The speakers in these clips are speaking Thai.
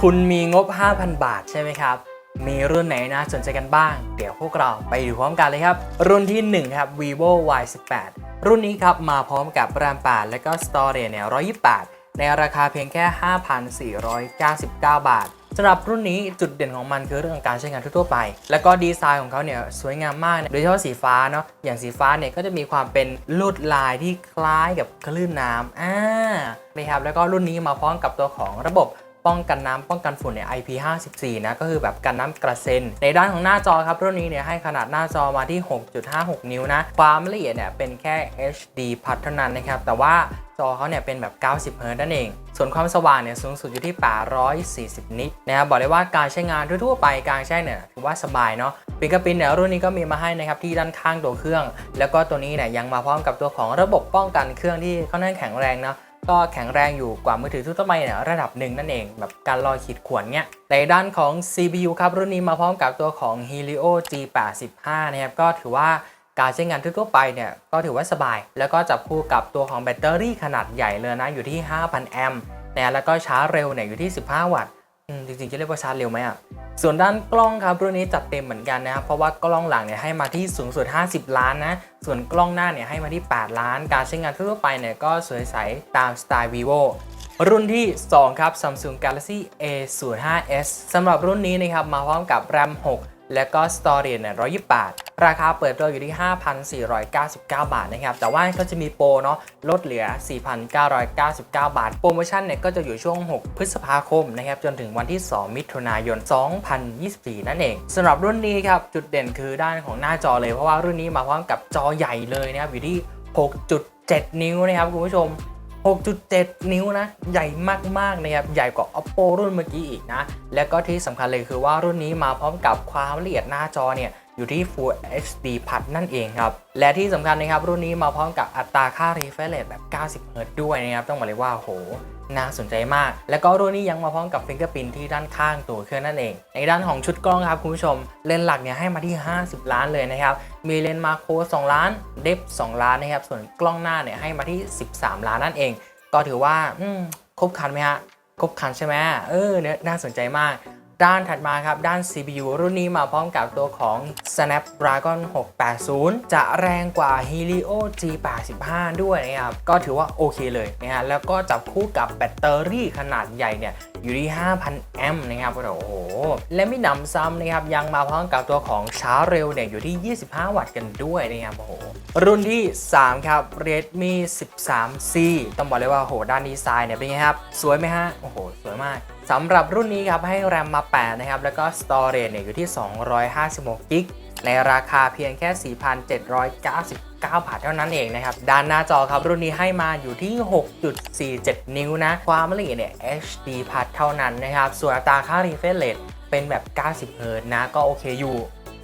คุณมีงบ 5,000 บาทใช่ไหมครับ มีรุ่นไหนน่าสนใจกันบ้าง เดี๋ยวพวกเราไปดูพร้อมกันเลยครับ รุ่นที่ 1 ครับ vivo y 1 8รุ่นนี้ครับมาพร้อมกับ RAM 8และก็ storage เนี่ย128 ในราคาเพียงแค่ 5,499 บาทสำหรับรุ่นนี้จุดเด่นของมันคือเรื่องของการใช้งานทั่วไป แล้วก็ดีไซน์ของเขาเนี่ยสวยงามมาก โดยเฉพาะสีฟ้าเนาะ อย่างสีฟ้าเนี่ยก็จะมีความเป็นลวดลายที่คล้ายกับคลื่นน้ำอ่านะครับ แล้วก็รุ่นนี้มาพร้อมกับตัวของระบบ ป้องกันน้ำป้องกันฝุ่นเนี่ย IP54 นะก็คือแบบกันน้ำกระเซ็น ในด้านของหน้าจอครับรุ่นนี้เนี่ยให้ขนาดหน้าจอมาที่ 6.56 นิ้วนะ ความละเอียดเนี่ยเป็นแค่ HD พัดเท่านั้นนะครับ แต่ว่าจอเขาเนี่ยเป็นแบบ 90เฮิร์ตนั่นเอง ส่วนความสว่างเนี่ยสูงสุดอยู่ที่ 840 นิตนะครับบอกเลยว่าการใช้งานทั่วๆไปการใช้เนี่ยถือว่าสบายเนาะฟิงเกอร์พินเนี่ยรุ่นนี้ก็มีมาให้นะครับที่ด้านข้างตัวเครื่อง แล้วก็ตัวนี้เนี่ยยังมาพร้อมกับตัวของระบบป้องกันเครื่องที่ค่อนข้างแข็งแรงเนาะ ก็แข็งแรงอยู่กว่ามือถือทั่วไปเนี่ยระดับหนึ่งนั่นเองแบบการลอยขีดข่วนเนี่ยในด้านของ CPU ครับรุ่นนี้มาพร้อมกับตัวของ Helio G85 นะครับก็ถือว่าการใช้งานทั่วไปเนี่ยก็ถือว่าสบาย แล้วก็จับคู่กับตัวของแบตเตอรี่ขนาดใหญ่เลยนะอยู่ที่ 5,000 แอมป์นะแล้วก็ชาร์จเร็วเนี่ยอยู่ที่ 15 วัตต์ จริงๆจะเรียกว่าชาร์จเร็วไหมอะ ส่วนด้านกล้องครับรุ่นนี้จัดเต็มเหมือนกันนะครับ เพราะว่ากล้องหลังเนี่ยให้มาที่สูงสุด 50 ล้านนะ ส่วนกล้องหน้าเนี่ยให้มาที่ 8 ล้าน การใช้งานทั่วไปเนี่ยก็สวยใสตามสไตล์ vivo รุ่นที่ 2 ครับ Samsung Galaxy A05s สำหรับรุ่นนี้นะครับมาพร้อมกับ RAM 6 และก็ Storage เนี่ย128 ราคาเปิดตัวอยู่ที่ 5,499 บาทนะครับ แต่ว่าก็จะมีโปรเนาะลดเหลือ 4,999 บาท โปรโมชั่นเนี่ยก็จะอยู่ช่วง 6 พฤษภาคมนะครับ จนถึงวันที่ 2 มิถุนายน 2024 นั่นเองสำหรับรุ่นนี้ครับ จุดเด่นคือด้านของหน้าจอเลย เพราะว่ารุ่นนี้มาพร้อมกับจอใหญ่เลยนะครับ อยู่ที่ 6.7 นิ้วนะครับคุณผู้ชม6.7 นิ้วนะ ใหญ่มากๆนะครับ ใหญ่กว่า oppo รุ่นเมื่อกี้อีกนะ และก็ที่สำคัญเลยคือว่ารุ่นนี้มาพร้อมกับความละเอียดหน้าจอเนี่ย อยู่ที่ Full HD พัดนั่นเองครับ และที่สำคัญนะครับ รุ่นนี้มาพร้อมกับอัตราค่า refresh rate แบบ 90 Hz ด้วยนะครับ ต้องบอกเลยว่าโหน่าสนใจมาก แล้วก็รุ่นนี้ยังมาพร้อมกับฟิงเกอร์ i ินที่ด้านข้างตัวเครื่องนั่นเอง ในด้านของชุดกล้องครับคุณผู้ชม เลนส์หลักเนี่ยให้มาที่ 50 ล้านเลยนะครับ มีเลนส์มาโคร2ล้าน เดฟ2ล้านนะครับ ส่วนกล้องหน้าเนี่ยให้มาที่ 13 ล้านนั่นเอง ก็ถือว่าครบคันไหมฮะ ครบคันใช่ไหมเออเนี่ยน่าสนใจมาก ด้านถัดมาครับ ด้าน CPU รุ่นนี้มาพร้อมกับตัวของ Snapdragon 680 จะแรงกว่า Helio G85 ด้วยนะครับ ก็ถือว่าโอเคเลยนะฮะ แล้วก็จับคู่กับแบตเตอรี่ขนาดใหญ่เนี่ยอยู่ที่ 5,000 แอมป์นะครับ โอ้โห และไม่หนำซ้ำนะครับ ยังมาพร้อมกับตัวของชาร์จเร็วเนี่ยอยู่ที่ 25 วัตต์กันด้วยนะครับโอ้โห รุ่นที่ 3 ครับ Redmi 13C ต้องบอกเลยว่าโอ้โหด้านดีไซน์เนี่ยเป็นไงครับ สวยไหมฮะ โอ้โห สวยมาก สำหรับรุ่นนี้ครับให้ RAM มา 8 นะครับ แล้วก็ Storage เนี่ยอยู่ที่ 256กิกในราคาเพียงแค่ 4,799 บาทเท่านั้นเองนะครับ ด้านหน้าจอครับรุ่นนี้ให้มาอยู่ที่ 6.47 นิ้วนะ ความละเอียดเนี่ย HD พัดเท่านั้นนะครับ ส่วนอัตราค่า refresh rate เป็นแบบ 90 เฮิรตนะ ก็โอเคอยู่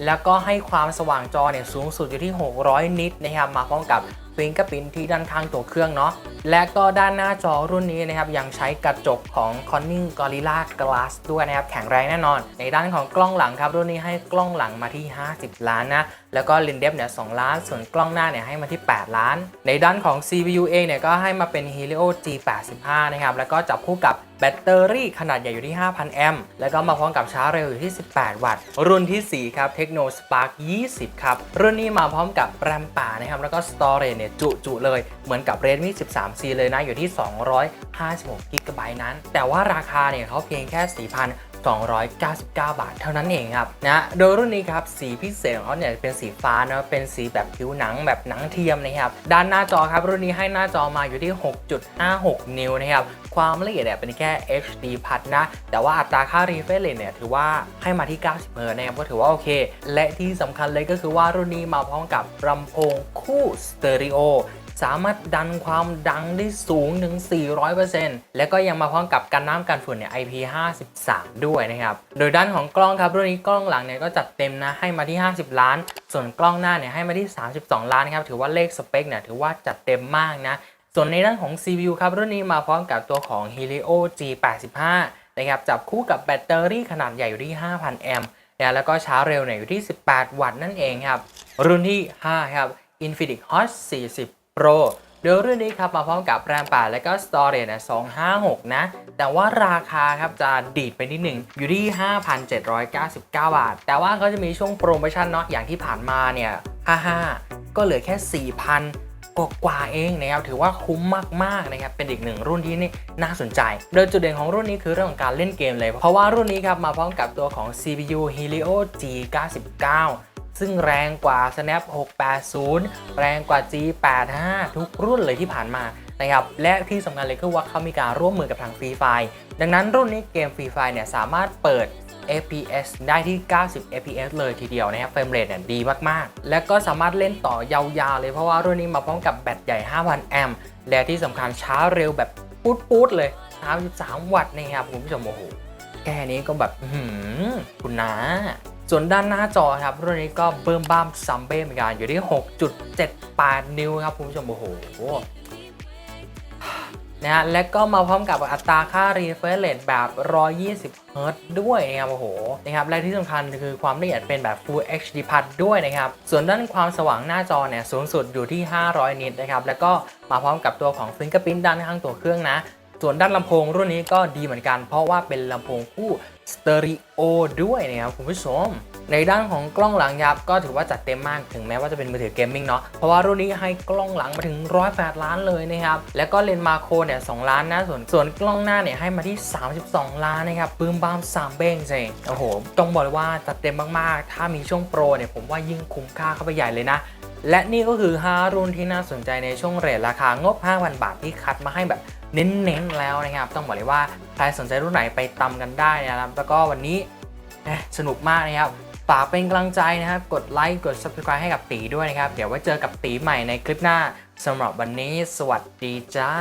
แล้วก็ให้ความสว่างจอเนี่ยสูงสุดอยู่ที่ 600 นิตนะครับ มาพร้อมกับฟิงกร์พินที่ด้านข้างตัวเครื่องเนาะ และก็ด้านหน้าจอรุ่นนี้นะครับยังใช้กระจกของ Corning Gorilla Glass ด้วยนะครับแข็งแรงแน่นอน ในด้านของกล้องหลังครับรุ่นนี้ให้กล้องหลังมาที่ 50 ล้านนะแล้วก็เลนเดฟเนี่ย2ล้าน ส่วนกล้องหน้าเนี่ยให้มาที่ 8 ล้าน ในด้านของ CPU เองเนี่ยก็ให้มาเป็น Helio G85 นะครับแล้วก็จับคู่กับแบตเตอรี่ขนาดใหญ่อยู่ที่ 5,000 แอมป์ แล้วก็มาพร้อมกับชาร์จเร็วอยู่ที่ 18 วัตต์ รุ่นทีสี่4 ครับ Techno Spark 20 ครับ รุ่นนี้มาพร้อมกับ RAM ป่านะครับ แล้วก็ Storage เนี่ยจุๆเลย เหมือนกับ Redmi 3C เลยนะอยู่ที่ 256 g b นั้น แต่ว่าราคาเนี่ยเขาเพียงแค่ 4,299 บาท เท่านั้นเองครับนะโดยรุ่นนี้ครับสีพิเศษของเขาเนี่ยเป็นสีฟ้านะเป็นสีแบบผิวหนังแบบหนังเทียมนะครับด้านหน้าจอครับรุ่นนี้ให้หน้าจอมาอยู่ที่ 6.56 นิ้วนะครับความละเอียดเนี่ยเป็นแค่ HD พัดนะ แต่ว่าอัตราค่า refresh rate เนี่ยถือว่าให้มาที่ 90เฮิรตซ์นะครับก็ถือว่าโอเค และที่สำคัญเลยก็คือว่ารุ่นนี้มาพร้อมกับลำโพงคู่สเตอริโอ สามารถดันความดังได้สูงถึง 400%และก็ยังมาพร้อมกับกันน้ำกันฝุ่นเนี่ย IP53 ด้วยนะครับ โดยด้านของกล้องครับรุ่นนี้กล้องหลังเนี่ยก็จัดเต็มนะให้มาที่ 50 ล้าน ส่วนกล้องหน้าเนี่ยให้มาที่ 32 ล้านครับถือว่าเลขสเปคเนี่ยถือว่าจัดเต็มมากนะส่วนในด้านของ CPU ครับรุ่นนี้มาพร้อมกับตัวของ Helio G85 นะครับจับคู่กับแบตเตอรี่ขนาดใหญ่อยู่ที่ 5,000 แอมป์นะแล้วก็ชาร์จเร็วเนี่ยอยู่ที่ 18 วัตต์นั่นเองครับ รุ่นที่ 5 ครับ Infinix Hot 40 Pro โดยรุ่นนี้ครับมาพร้อมกับแรม 8 และก็ Storage นะ256 นะ แต่ว่าราคาครับจะดีดไปนิดหนึ่งอยู่ที่ 5,799 บาท แต่ว่าเขาจะมีช่วงโปรโมชั่นเนาะอย่างที่ผ่านมาเนี่ย55ก็เหลือแค่ 4,000กว่ากว่าเองนะครับถือว่าคุ้มมากๆนะครับเป็นอีกหนึ่งรุ่นที่นี่น่าสนใจ โดยจุดเด่นของรุ่นนี้คือเรื่องของการเล่นเกมเลย เพราะว่ารุ่นนี้ครับมาพร้อมกับตัวของ CPU Helio G99 ซึ่งแรงกว่า Snap 680 แรงกว่า G85 ทุกรุ่นเลยที่ผ่านมานะครับและที่สำคัญเลยคือว่าเขามีการร่วมมือกับทาง Free Fire ดังนั้นรุ่นนี้เกม Free Fire เนี่ยสามารถเปิด FPS ได้ที่ 90 FPS เลยทีเดียวนะครับเฟรมเรทเนี่ยดีมาก ๆ และก็สามารถเล่นต่อยาวๆ เลยเพราะว่ารุ่นนี้มาพร้อมกับแบตใหญ่ 5,000 แอมป์และที่สำคัญช้าเร็วแบบปุ๊ดๆ เลย33วัตต์นะครับคุณผู้ชมโอ้โหแค่นี้ก็แบบหือคุณนะ ส่วนด้านหน้าจอครับรุ่นนี้ก็เบิ่มบ้ามซัมเบ้เหมือนกันอยู่ที่ 6.78 นิ้วครับคุณผู้ชมโอ้โหนะฮะและก็มาพร้อมกับอัตราค่า refresh rate แบบ 120 Hz ด้วยนะครับโอ้โหนะครับและที่สำคัญคือความละเอียดเป็นแบบ Full HD Plus ด้วยนะครับ ส่วนด้านความสว่างหน้าจอเนี่ยสูงสุดอยู่ที่ 500 นิตนะครับ แล้วก็มาพร้อมกับตัวของ Fingerprint ด้านข้างตัวเครื่องนะ ส่วนด้านลำโพงรุ่นนี้ก็ดีเหมือนกัน เพราะว่าเป็นลำโพงคู่สเตอริโอด้วยนะครับคุณผู้ชม ในด้านของกล้องหลังยับก็ถือว่าจัดเต็มมากถึงแม้ว่าจะเป็นมือถือเกมมิ่งเนาะเพราะว่ารุ่นนี้ให้กล้องหลังมาถึง108ล้านเลยนะครับ แล้วก็เลนส์มาโครเนี่ย2ล้านนะส่วนส่วนกล้องหน้าเนี่ยให้มาที่ 32 ล้านนะครับปื้มบ้ามสามเบ้งเองโอ้โหต้องบอกเลยว่าจัดเต็มมากๆ ถ้ามีช่วงโปรเนี่ยผมว่ายิ่งคุ้มค่าเข้าไปใหญ่เลยนะและนี่ก็คือ 5 รุ่นที่น่าสนใจในช่วงเรทราคางบ 5,000 บาทที่คัดมาให้แบบ เน้นๆแล้วนะครับ ต้องบอกเลยว่าใครสนใจรุ่นไหนไปตำกันได้นะครับ แล้วก็วันนี้สนุกมากนะครับฝากเป็นกำลังใจนะครับ กดไลค์กด subscribe ให้กับตีด้วยนะครับ เดี๋ยวไว้เจอกับตีใหม่ในคลิปหน้าสำหรับวันนี้ สวัสดีจ้า